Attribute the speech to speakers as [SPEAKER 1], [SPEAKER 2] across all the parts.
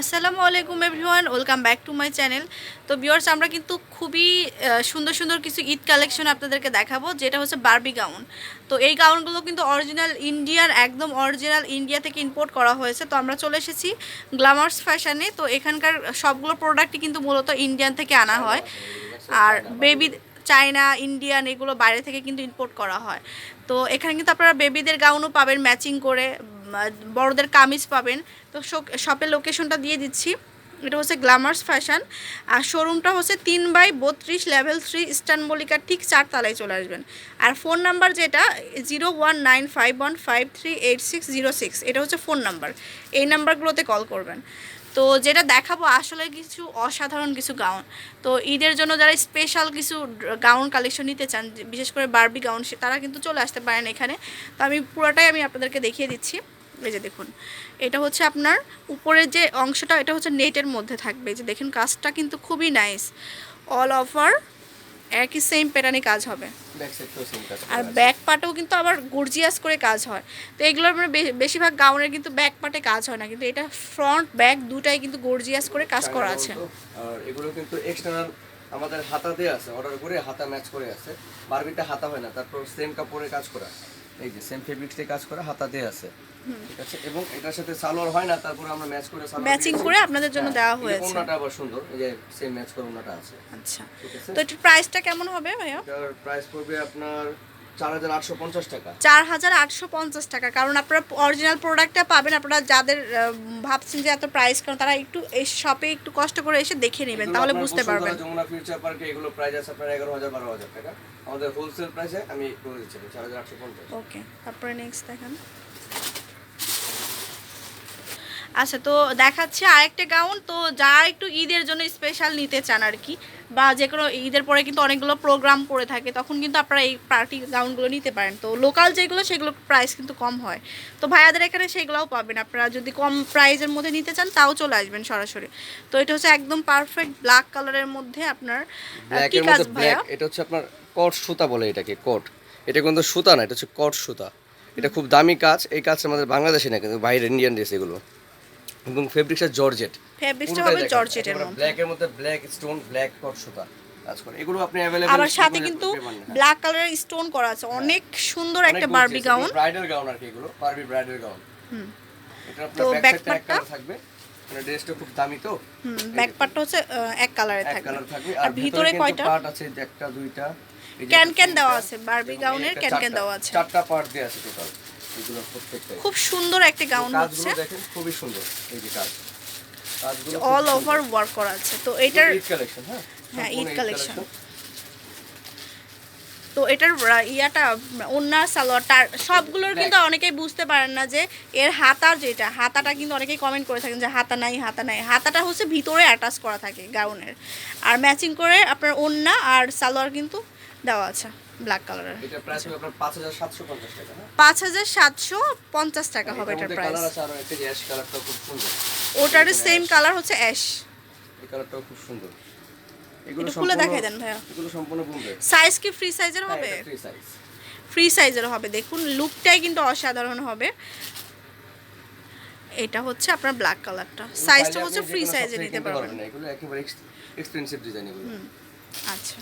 [SPEAKER 1] আসসালামু আলাইকুম everyone, welcome back to my channel. তো ভিউয়ার্স, আমরা কিন্তু খুবই সুন্দর সুন্দর কিছু ঈদ কালেকশন আপনাদেরকে দেখাবো, যেটা হচ্ছে বার্বি গাউন তো এই গাউনগুলো কিন্তু অরিজিনাল ইন্ডিয়ার একদম অরিজিনাল ইন্ডিয়া থেকে ইম্পোর্ট করা হয়েছে। তো আমরা চলে এসেছি গ্ল্যামার্স ফ্যাশনে তো এখানকার সবগুলো প্রোডাক্টই কিন্তু মূলত ইন্ডিয়ান থেকে আনা হয়। আর বেবি চায়না ইন্ডিয়ান এগুলো বাইরে থেকে কিন্তু ইম্পোর্ট করা হয়। তো এখানে কিন্তু আপনারা বেবিদের গাউনও পাবেন ম্যাচিং করে বড়দের কামিজ পাবেন। তো শপের লোকেশনটা দিয়ে দিচ্ছি। এটা হচ্ছে গ্ল্যামার্স ফ্যাশন আর শোরুমটা হচ্ছে তিন বাই বত্রিশ লেভেল থ্রি ইস্টানবলিকার ঠিক চার তলায় চলে আসবেন। আর ফোন নাম্বার যেটা zero one nine five one five three eight six zero six এটা হচ্ছে ফোন নাম্বার এই নাম্বারগুলোতে কল করবেন। তো যেটা দেখাবো আসলে কিছু অসাধারণ কিছু গাউন। তো ঈদের জন্য যারা স্পেশাল কিছু গাউন কালেকশন নিতে চান বিশেষ করে বার্বি গাউন তারা কিন্তু চলে আসতে পারেন এখানে। তো আমি পুরোটাই আমি আপনাদেরকে দেখিয়ে দিচ্ছি। এই যে দেখুন, এটা হচ্ছে আপনার উপরের যে অংশটা, এটা হচ্ছে নেটের মধ্যে থাকবে। যে দেখুন, কাজটা কিন্তু খুবই নাইস অল ওভার একই সেম প্যাটার্নে কাজ হবে। আর ব্যাক পার্টেও কিন্তু আবার গর্জিয়াস করে কাজ হয়। তো এগুলোর মানে বেশিরভাগ গাউনের কিন্তু ব্যাক পার্টে কাজ হয় না কিন্তু এটা ফ্রন্ট ব্যাক দুটাই কিন্তু গর্জিয়াস করে কাজ করা আছে।
[SPEAKER 2] আর এগুলো কিন্তু এক্সটার্নাল আমাদের হাতাতে আছে অর্ডার করে হাতা ম্যাচ করে আছে। বারবিটা হাতা হয় না তারপর সেম কাপড়ে কাজ করা। এই যে সেম ফেব্রিক্স কাজ করা হাতা দিয়ে আছে। ঠিক আছে? এবং এটার সাথে সালোয়ার হয় না তারপর আমরা ম্যাচ করে সালোয়ার
[SPEAKER 1] ম্যাচিং করে আপনাদের জন্য
[SPEAKER 2] হ্যাঁ,
[SPEAKER 1] দেওয়া হয়েছে।
[SPEAKER 2] ওড়নাটা আবার সুন্দর এই যে সেম ম্যাচ করে ওড়নাটা আছে।
[SPEAKER 1] আচ্ছা। তো এটার প্রাইসটা কেমন হবে ভাইয়া?
[SPEAKER 2] এটার প্রাইস পড়বে আপনার চার হাজার আটশো পঞ্চাশ টাকা।
[SPEAKER 1] চার হাজার আটশো পঞ্চাশ টাকা। কারণ আপনারা অরিজিনাল প্রোডাক্টটা পাবেন আপনারা যাদের ভাবছেন যে এত প্রাইস কারণ তারা একটু এই শপে একটু কষ্ট করে এসে দেখে নেবেন তাহলে বুঝতে পারবেন।
[SPEAKER 2] যমুনা ফিউচার পার্কে এগুলো প্রাইস আছে আপনার এগারো হাজার বারো হাজার টাকা। আমাদের হোলসেল প্রাইসে আমি করে দিচ্ছি চার হাজার আটশো পঞ্চাশ।
[SPEAKER 1] ওকে তারপরে নেক্সট দেখান। আচ্ছা তো দেখাচ্ছে আরেকটা গাউন তো যারা একটু ঈদের জন্য স্পেশাল নিতে চান আর কি বা যে কোনো ঈদের পরে কিন্তু অনেকগুলো প্রোগ্রাম করে থাকে তখন কিন্তু আপনারা এই পার্টি গাউনগুলো নিতে পারেন। তো লোকাল যেগুলো সেগুলো প্রাইস কিন্তু কম হয়। তো ভাইয়াদের এখানে সেগুলোও পাবেন আপনারা যদি কম প্রাইজের মধ্যে নিতে চান তাও চলে আসবেন সরাসরি। তো এটা হচ্ছে একদম পারফেক্ট ব্ল্যাক কালারের মধ্যে আপনার কি কাজ ভাইয়া?
[SPEAKER 2] এটা হচ্ছে আপনার কট সুতা বলে এটাকে কট এটা কিন্তু সুতা না এটা হচ্ছে কট সুতা। এটা খুব দামি কাজ এই কাজ আমাদের বাংলাদেশে না কিন্তু বাইরে ইন্ডিয়ান ড্রেস এগুলো। এবং ফেব্রিক্সটা জর্জেট।
[SPEAKER 1] ফেব্রিক্সটা হবে জর্জেটের মধ্যে।
[SPEAKER 2] ব্ল্যাকের মধ্যে ব্ল্যাক স্টোন ব্ল্যাক কট সুতা কাজ করে। এগুলো আপনি অ্যাভেলেবল
[SPEAKER 1] আবার সাথে কিন্তু ব্ল্যাক কালারের স্টোন করা আছে। অনেক সুন্দর একটা বারবি গাউন
[SPEAKER 2] ব্রাইডাল গাউন আর কি এগুলো বারবি ব্রাইডাল গাউন এটা
[SPEAKER 1] তো
[SPEAKER 2] আপনার ব্যাক সাইডটা থাকবে। মানে ড্রেসটা খুব দামি তো।
[SPEAKER 1] হুম ব্যাক পার্টটা হচ্ছে এক
[SPEAKER 2] কালার থাকবে।
[SPEAKER 1] আর ভিতরে কয়টা?
[SPEAKER 2] পার্ট আছে একটা দুইটা
[SPEAKER 1] ক্যান ক্যান দেওয়া আছে। বারবি গাউনের ক্যান ক্যান দেওয়া আছে।
[SPEAKER 2] চারটা পার্ট দেওয়া আছে টোটাল এগুলো প্রত্যেকটাই।
[SPEAKER 1] খুব সুন্দর একটা গাউন হচ্ছে।
[SPEAKER 2] দেখেন খুবই সুন্দর এই যে কাজ।
[SPEAKER 1] অল ওভার ওয়ার্ক করা আছে। তো এটার
[SPEAKER 2] ঈদ কালেকশন হ্যাঁ?
[SPEAKER 1] হ্যাঁ, ঈদ collection। তো এটার ইয়াটা ওনার সালোয়ারটা সবগুলোর কিন্তু অনেকেই বুঝতে পারেন না যে এর হাতার যেটা হাতাটা কিন্তু অনেকেই কমেন্ট করে থাকেন যে হাতা নাই হাতা নাই। হাতাটা হচ্ছে ভিতরে অ্যাটাচ করা থাকে গাউনের আর ম্যাচিং করে আপনার ওন্না আর সালোয়ার কিন্তু দেওয়া আছে ব্ল্যাক কালারের
[SPEAKER 2] এটা প্রাইস হবে আপনার পাঁচ হাজার সাতশো পঞ্চাশ টাকা হ্যাঁ?
[SPEAKER 1] পাঁচ হাজার সাতশো পঞ্চাশ টাকা হবে এটার প্রাইস
[SPEAKER 2] কালার আছে আরও একটা অ্যাশ কালারটাও খুব সুন্দর।
[SPEAKER 1] ওটার সেম কালার হচ্ছে অ্যাশ
[SPEAKER 2] এই কালারটাও খুব সুন্দর। এগুলো
[SPEAKER 1] খুলে দেখাই দেন ভাইয়া।
[SPEAKER 2] এগুলো সম্পূর্ণ
[SPEAKER 1] সাইজ কি ফ্রি সাইজের হবে?
[SPEAKER 2] ফ্রি সাইজ
[SPEAKER 1] ফ্রি সাইজের হবে দেখুন লুকটাই কিন্তু অসাধারণ হবে। এটা হচ্ছে আপনার ব্ল্যাক কালারটা সাইজটা হচ্ছে ফ্রি সাইজে নিতে পারবেন
[SPEAKER 2] এগুলো একেবারে এক্সপেন্সিভ ডিজাইন এগুলো।
[SPEAKER 1] আচ্ছা।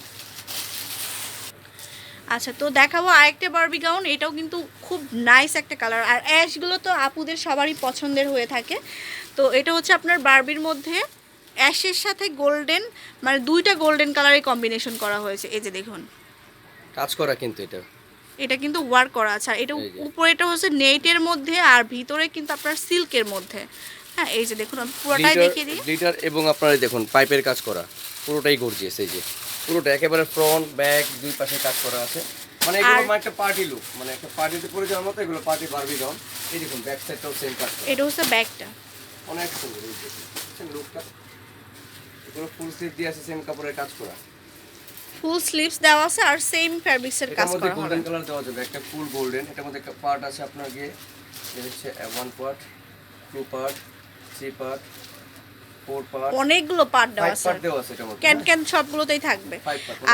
[SPEAKER 1] আচ্ছা তো দেখাবো আরেকটা বারবি গাউন এটাও কিন্তু খুব নাইস একটা কালার আর অ্যাশগুলো তো আপুদের সবারই পছন্দের হয়ে থাকে। তো এটা হচ্ছে আপনার বারবির মধ্যে অ্যাশের সাথে গোল্ডেন মানে দুইটা গোল্ডেন কালারের কম্বিনেশন করা হয়েছে। এই যে দেখুন।
[SPEAKER 2] কাজ করা কিন্তু এটা।
[SPEAKER 1] এটা কিন্তু ওয়ার্ক করা আছে। আর এটা উপরে এটা হচ্ছে নেটের মধ্যে আর ভিতরে কিন্তু আপনার সিল্কের মধ্যে। হ্যাঁ এই যে দেখুন পুরোটাই দেখিয়ে দিই।
[SPEAKER 2] গ্লিটার এবং আপনারা দেখুন পাইপের কাজ করা। পুরোটাই গর্জিয়াস এই যে। পুরোটা একেবারে ফ্রন্ট ব্যাক দুই পাশে কাজ করা আছে। মানে এগুলো মানে একটা পার্টি লুক মানে একটা পার্টিতে পরে যাওয়ার মতো এগুলো পার্টি বারবি গাউন এই দেখুন ব্যাক সাইডটাও সেম কাজ
[SPEAKER 1] এটা হচ্ছে ব্যাগটা
[SPEAKER 2] অনেক সুন্দর এই লুকটা এগুলো ফুল স্লিভ দিয়ে আছে সেম কাপড়ের কাজ করা।
[SPEAKER 1] ফুল স্লিভস দেওয়া আছে আর সেম ফ্যাব্রিক্সের কাজ করা হবে।
[SPEAKER 2] গোল্ডেন কালার দেওয়া যাবে। একটা ফুল গোল্ডেন এটার মধ্যে একটা পার্ট আছে আপনার গিয়ে এটা হচ্ছে one part two part three part
[SPEAKER 1] অনেকগুলো পার্ট দেওয়া আছে। ক্যান? ক্যান সবগুলোতেই থাকবে।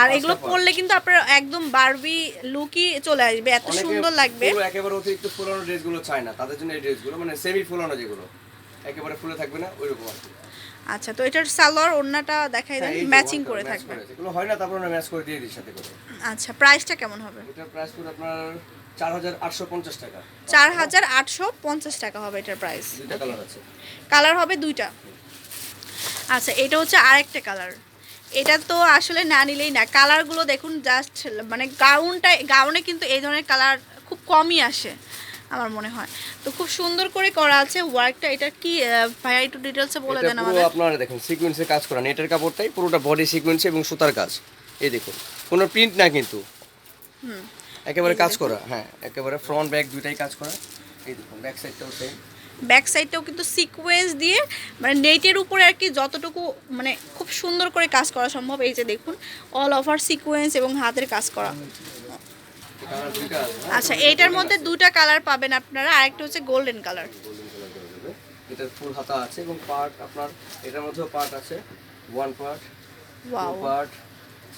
[SPEAKER 1] আর এগুলো। পরলে কিন্তু আপনার একদম বারবি লুকই চলে আসবে এত সুন্দর লাগবে।
[SPEAKER 2] একেবারে অতিরিক্ত ফুলানো ড্রেসগুলো চায় না তাদের জন্য এই ড্রেসগুলো মানে সেমি ফুলানো যেগুলো একেবারে ফুলে থাকবে না ওইরকম আর কি।
[SPEAKER 1] আচ্ছা তো এটার সালোয়ার ওড়নাটা দেখাই দেন ম্যাচিং করে থাকবে।
[SPEAKER 2] এগুলো হয় না তারপর আমরা ম্যাচ করে দিয়ে দিই সাথে করে।
[SPEAKER 1] আচ্ছা প্রাইসটা কেমন হবে?
[SPEAKER 2] এটার প্রাইস পুরো আপনার টাকা।
[SPEAKER 1] টাকা হবে এটার প্রাইস
[SPEAKER 2] দুইটা কালার আছে।
[SPEAKER 1] কালার হবে দুইটা। আচ্ছা এটা হচ্ছে আরেকটা কালার এটা তো আসলে না নিলেই না। কালারগুলো দেখুন জাস্ট মানে গাউনটা গাউনে কিন্তু এই ধরনের কালার খুব কমই আসে আমার মনে হয়। তো খুব সুন্দর করে করা আছে ওয়ার্কটা এটা কি ভাইয়া একটু ডিটেলসে বলে দেন আমাদের।
[SPEAKER 2] আপনারা দেখুন সিকোয়েন্সে কাজ করা। নেটের কাপড়টাই পুরোটা বডি সিকোয়েন্স এবং সুতার কাজ। এই দেখুন কোনো প্রিন্ট না কিন্তু।
[SPEAKER 1] হুম।
[SPEAKER 2] একেবারে কাজ করা হ্যাঁ একেবারে ফ্রন্ট ব্যাক দুইটাই কাজ করা। এই দেখুন ব্যাক সাইডটাও সেম
[SPEAKER 1] ব্যাক সাইডটাও কিন্তু সিকোয়েন্স দিয়ে মানে নেটের উপরে আর কি যতটুকু মানে খুব সুন্দর করে কাজ করা সম্ভব এই যে দেখুন অল ওভার সিকোয়েন্স এবং হাতের কাজ করা? আচ্ছা এইটার মধ্যে দুটা কালার পাবেন আপনারা আরেকটা হচ্ছে গোল্ডেন কালার
[SPEAKER 2] এটার ফুল হাতা আছে এবং পার্ট আপনার এটার মধ্যেও পার্ট আছে one part
[SPEAKER 1] wow
[SPEAKER 2] part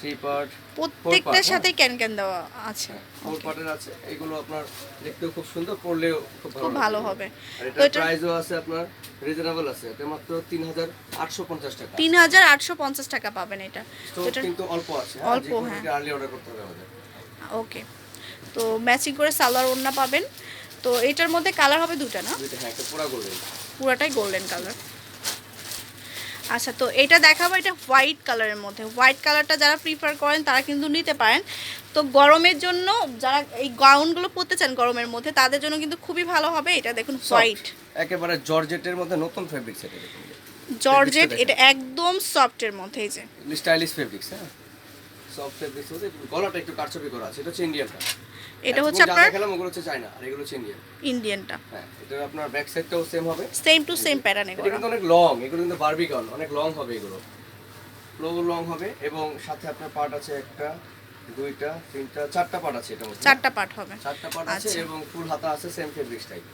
[SPEAKER 2] three part
[SPEAKER 1] প্রত্যেকটার
[SPEAKER 2] part,
[SPEAKER 1] সাথে ক্যান ক্যান দেওয়া আছে।
[SPEAKER 2] ফোর পার্টের আছে। এগুলো আপনার দেখতেও খুব সুন্দর পড়লেও খুব ভালো
[SPEAKER 1] খুব ভালো হবে। তো এটা
[SPEAKER 2] প্রাইসও আছে আপনার রিজনেবল আছে। এটা মাত্র তিন হাজার আটশো পঞ্চাশ টাকা।
[SPEAKER 1] তিন হাজার আটশো পঞ্চাশ টাকা পাবেন এটা।
[SPEAKER 2] কিন্তু অল্প আছে
[SPEAKER 1] অল্প, হ্যাঁ।
[SPEAKER 2] আর্লি অর্ডার করতে হবে আমাদের।
[SPEAKER 1] ওকে তো ম্যাচিং করে সালোয়ার ওড়না পাবেন। তো এটার মধ্যে কালার হবে দুটা না?
[SPEAKER 2] হ্যাঁ
[SPEAKER 1] পুরাটাই গোল্ডেন কালার আচ্ছা তো এটা দেখাবো এটা হোয়াইট কালারের মধ্যে। হোয়াইট কালারটা যারা প্রিফার করেন তারা কিন্তু নিতে পারেন। তো গরমের জন্য যারা এই গাউনগুলো পরতে চান গরমের মধ্যে তাদের জন্য কিন্তু খুবই ভালো হবে। এটা দেখুন হোয়াইট
[SPEAKER 2] একেবারে জর্জেটের মধ্যে নতুন ফেব্রিক সেটা
[SPEAKER 1] জর্জেট এটা একদম সফটের মধ্যে এই যে।
[SPEAKER 2] স্টাইলিশ ফেব্রিক্স হ্যাঁ? সফট ফেব্রিক্স গলাটা একটু কাটছবি করা আছে এটা হচ্ছে ইন্ডিয়ানটা
[SPEAKER 1] এটা হচ্ছে আপনার
[SPEAKER 2] দেখালাম ওগুলো হচ্ছে চায়না আর এগুলো হচ্ছে ইন্ডিয়ান।
[SPEAKER 1] ইন্ডিয়ানটা।
[SPEAKER 2] হ্যাঁ এটা আপনার ব্যাক সাইডটাও সেম হবে।
[SPEAKER 1] সেম টু সেম প্যাটার্ন এগুলো
[SPEAKER 2] কিন্তু অনেক লং এগুলো কিন্তু বারবি গাউন অনেক লং হবে এগুলো। ফ্লো লং হবে এবং সাথে আপনার পার্ট আছে একটা দুইটা তিনটা চারটা পার্ট আছে এটা
[SPEAKER 1] চারটা পার্ট হবে।
[SPEAKER 2] চারটা পার্ট আছে
[SPEAKER 1] আচ্ছা।
[SPEAKER 2] এবং ফুল হাতা আছে সেম ফেব্রিক্স টাইপ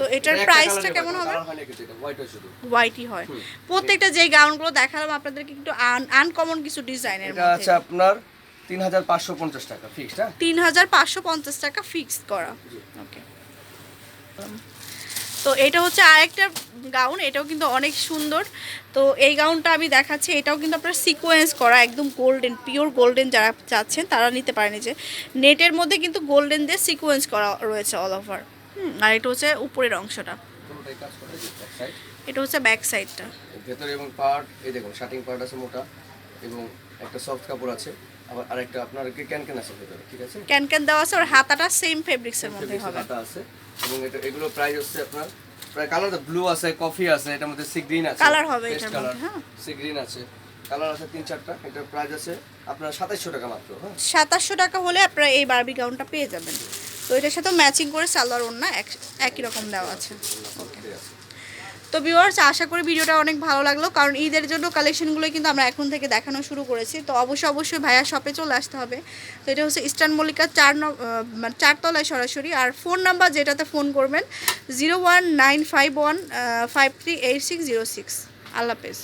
[SPEAKER 1] তো এটার price-টা কেমন হবে? হোয়াইটই হয়। প্রত্যেকটা যে গাউনগুলো দেখালাম আপনাদেরকে একটু আনকমন কিছু ডিজাইনের
[SPEAKER 2] এটা আছে আপনার তিন হাজার পাঁচশো পঞ্চাশ টাকা ফিক্সড হ্যাঁ?
[SPEAKER 1] তিন হাজার পাঁচশো পঞ্চাশ টাকা ফিক্সড করা। ওকে তো এটা হচ্ছে আরেকটা গাউন এটাও কিন্তু অনেক সুন্দর। তো এই গাউনটা আমি দেখাচ্ছি এটাও কিন্তু আপনার সিকোয়েন্স করা একদম গোল্ডেন পিওর গোল্ডেন যারা চাচ্ছেন তারা নিতে পারেন যে। নেটের মধ্যে কিন্তু গোল্ডেন দিয়ে সিকোয়েন্স করা রয়েছে অল ওভার হুম আর এটা হচ্ছে উপরের অংশটা। এটা হচ্ছে ব্যাক সাইডটা
[SPEAKER 2] ভেতরে এবং পার্ট এই দেখুন শার্টিং পার্ট আছে মোটা এবং একটা সফট কাপড় আছে। আবার আরেকটা আপনার ক্যান ক্যান আছে ভেতরে? ঠিক আছে?
[SPEAKER 1] ক্যান ক্যান দেওয়া আছে আর হাতাটা সেম ফেব্রিক্সের মধ্যে হবে।
[SPEAKER 2] হাতা আছে এবং এটা এগুলো প্রাইস হচ্ছে আপনার প্রায় কালার ব্লু আছে কফি আছে এটার মধ্যে সি গ্রিন আছে।
[SPEAKER 1] Colour হবে এটার মধ্যে, হ্যাঁ।
[SPEAKER 2] সি গ্রিন আছে। কালার আছে তিন চারটা এটার প্রাইস আছে আপনার সাতাইশশো টাকা মাত্র হ্যাঁ।
[SPEAKER 1] সাতাশশো টাকা হলে আপনারা এই বারবি গাউনটা পেয়ে যাবেন। তো এটার সাথে ম্যাচিং করে সালোয়ার এক- একই রকম দেওয়া আছে।
[SPEAKER 2] আছে।
[SPEAKER 1] তো ভিউয়ার্স আশা করি ভিডিওটা অনেক ভালো লাগল, কারণ ঈদের জন্য কালেকশনগুলো কিন্তু আমরা এখন থেকে দেখানো শুরু করেছি। তো অবশ্যই অবশ্যই ভাইয়া শপে চলে আসতে হবে। তো এটা হচ্ছে ইস্টার্ন মল্লিকা চার মানে চারতলায় সরাসরি। আর ফোন নাম্বার যেটাতে ফোন করবেন zero one nine five one five three eight six zero six আল্লাহ হাফেজ।